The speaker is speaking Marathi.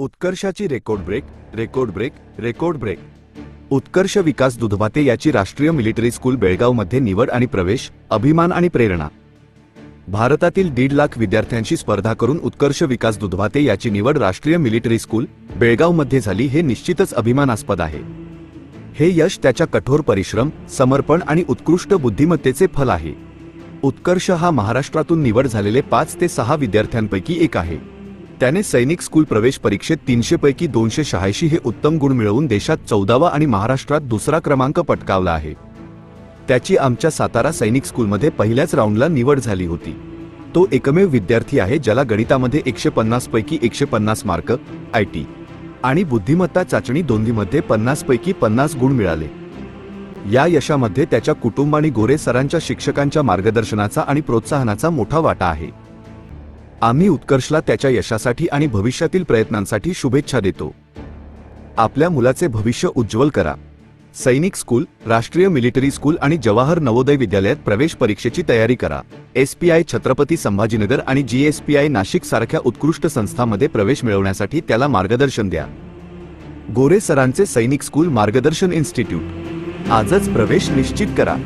उत्कर्षाची record break record break record break. Utkarsh Vikas Dudhbhate याची राष्ट्रीय मिलिटरी स्कूल बेळगावमध्ये निवड आणि प्रवेश अभिमान आणि प्रेरणा. भारतातील दीड लाख विद्यार्थ्यांशी स्पर्धा करून उत्कर्ष विकास दुधभाते याची निवड राष्ट्रीय मिलिटरी स्कूल बेळगावमध्ये झाली हे निश्चितच अभिमानास्पद आहे. हे यश त्याच्या कठोर परिश्रम समर्पण आणि उत्कृष्ट बुद्धिमत्तेचे फल आहे. उत्कर्ष हा महाराष्ट्रातून निवड झालेले पाच ते सहा विद्यार्थ्यांपैकी एक आहे. त्याने सैनिक स्कूल प्रवेश परीक्षेत तीनशे पैकी दोनशे शहाऐंशी हे उत्तम गुण मिळवून देशात चौदावा आणि महाराष्ट्रात दुसरा क्रमांक पटकावला आहे. त्याची आमच्या सातारा सैनिक स्कूलमध्ये पहिल्याच राऊंडला निवड झाली होती. तो एकमेव विद्यार्थी आहे ज्याला गणितामध्ये एकशे पन्नास पैकी एकशे पन्नास मार्क आय टी आणि बुद्धिमत्ता चाचणी दोन्हीमध्ये पन्नास पैकी पन्नास गुण मिळाले. या यशामध्ये त्याच्या कुटुंब आणि गोरे सरांच्या शिक्षकांच्या मार्गदर्शनाचा आणि प्रोत्साहनाचा मोठा वाटा आहे. आम्ही उत्कर्षला त्याच्या यशासाठी आणि भविष्यातील प्रयत्नांसाठी शुभेच्छा देतो. आपल्या मुलाचे भविष्य उज्ज्वल करा. सैनिक स्कूल राष्ट्रीय मिलिटरी स्कूल आणि जवाहर नवोदय विद्यालयात प्रवेश परीक्षेची तयारी करा. एसपीआय छत्रपती संभाजीनगर आणि जीएसपीआय नाशिक सारख्या उत्कृष्ट संस्थांमध्ये प्रवेश मिळवण्यासाठी त्याला मार्गदर्शन द्या. गोरे सरांचे सैनिक स्कूल मार्गदर्शन इन्स्टिट्यूट. आजच प्रवेश निश्चित करा.